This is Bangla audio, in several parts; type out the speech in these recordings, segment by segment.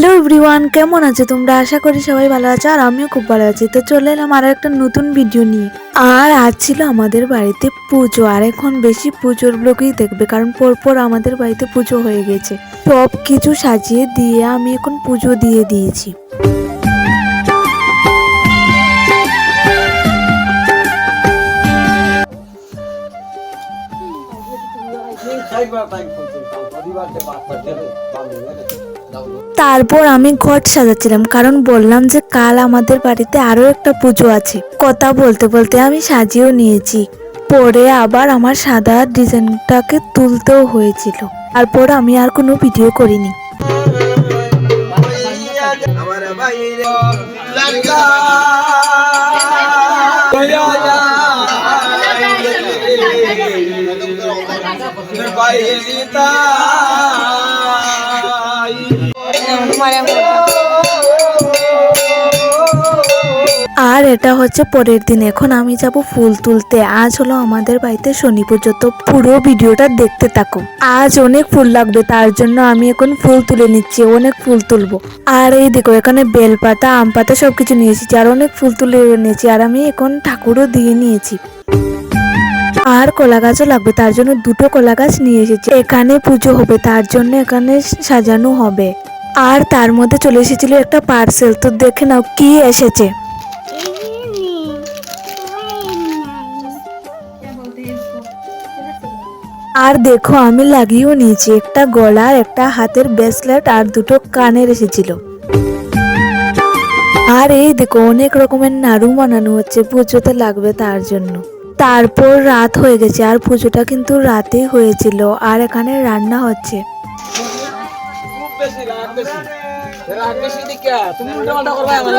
হ্যালো এভরিওয়ান কেমন আছো? তোমরা আশা করি সবাই ভালো আছো আর আমিও খুব ভালো আছি। তো চলে এলাম আরও একটা নতুন ভিডিও নিয়ে। আর আজ ছিল আমাদের বাড়িতে পুজো। আর এখন বেশি পুজোর ব্লগই দেখবে, কারণ পরপর আমাদের বাড়িতে পুজো হয়ে গেছে। সব কিছু সাজিয়ে দিয়ে আমি এখন পুজো দিয়ে দিয়েছি। তারপর আমি ঘট সাজাচ্ছিলাম কারণ বললাম যে কাল আমাদের বাড়িতে আরও একটা পুজো আছে। কথা বলতে বলতে আমি সাজিয়েও নিয়েছি। পরে আবার আমার সাদা ডিজাইনটাকে তুলতেও হয়েছিল। তারপর আমি আর কোনো ভিডিও করিনি। বাইরে আর এটা হচ্ছে পরের দিন। এখন আমি যাব ফুল তুলতে। আজ হলো আমাদের বাড়িতে শনি পুজো, তো পুরো ভিডিওটা দেখতে থাকো। আজ অনেক ফুল লাগবে, তার জন্য আমি এখন ফুল তুলে নিচ্ছি, অনেক ফুল তুলবো। আর এই দেখো, এখানে বেলপাতা আম পাতা সবকিছু নিয়ে এসেছি, আর অনেক ফুল তুলে নিয়েছি আর আমি এখন ঠাকুরও দিয়ে নিয়েছি। আর কলা গাছও লাগবে, তার জন্য দুটো কলা গাছ নিয়ে এসেছি। এখানে পুজো হবে, তার জন্য এখানে সাজানো হবে। আর তার মধ্যে চলে এসেছিল একটা পার্সেল তো দেখে নাও, কি এসেছে? আর দেখো, আমি লাগিয়েও নিয়েছি। একটা গলার একটা হাতের ব্রেসলেট আর দুটো কানের এসেছিল। আর এই দেখো, অনেক রকমের নাড়ু বানানো হচ্ছে। পুজোতে লাগবে তার জন্য। তারপর রাত হয়ে গেছে, আর পুজোটা কিন্তু রাতেই হয়েছিল। আর এখানে রান্না হচ্ছে। খুব বেশি রাগ বেশি রাগ বেশি দিকে তুমি উল্টা পাল্টা করবে আমার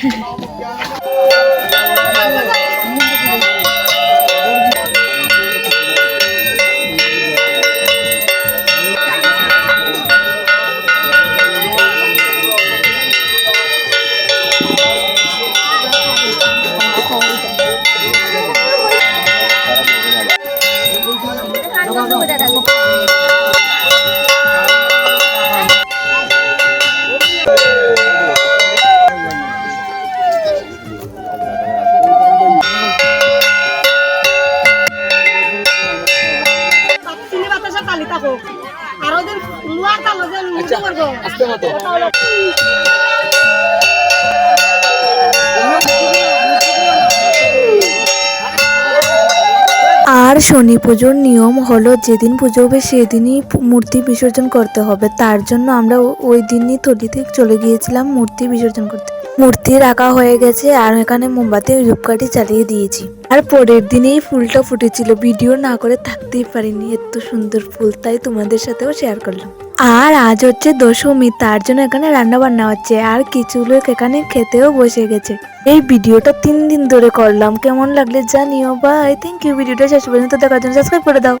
চিনি আর শনি পুজোর নিয়ম হলো যেদিন পুজো হবে সেদিনই মূর্তি বিসর্জন করতে হবে। তার জন্য আমরা ওই দিনই তলিতে চলে গিয়েছিলাম মূর্তি বিসর্জন করতে। মূর্তি রাখা হয়ে গেছে আর এখানে মোমবাতি ধূপকাঠি চালিয়ে দিয়েছি। আর পরের দিনেই ফুলটা ফুটেছিল। ভিডিও না করে থাকতেই পারিনি। এত সুন্দর ফুল, তাই তোমাদের সাথেও শেয়ার করলাম। আর আজ হচ্ছে দশমী, তার জন্য এখানে রান্না বান্না হচ্ছে। আর কিছু লোক এখানে খেতেও বসে গেছে। এই ভিডিওটা তিন দিন ধরে করলাম। কেমন লাগলে জানিও। বাই থ্যাংক ইউ ভিডিওটা শেষ পর্যন্ত দেখার জন্য সাবস্ক্রাইব করে দাও।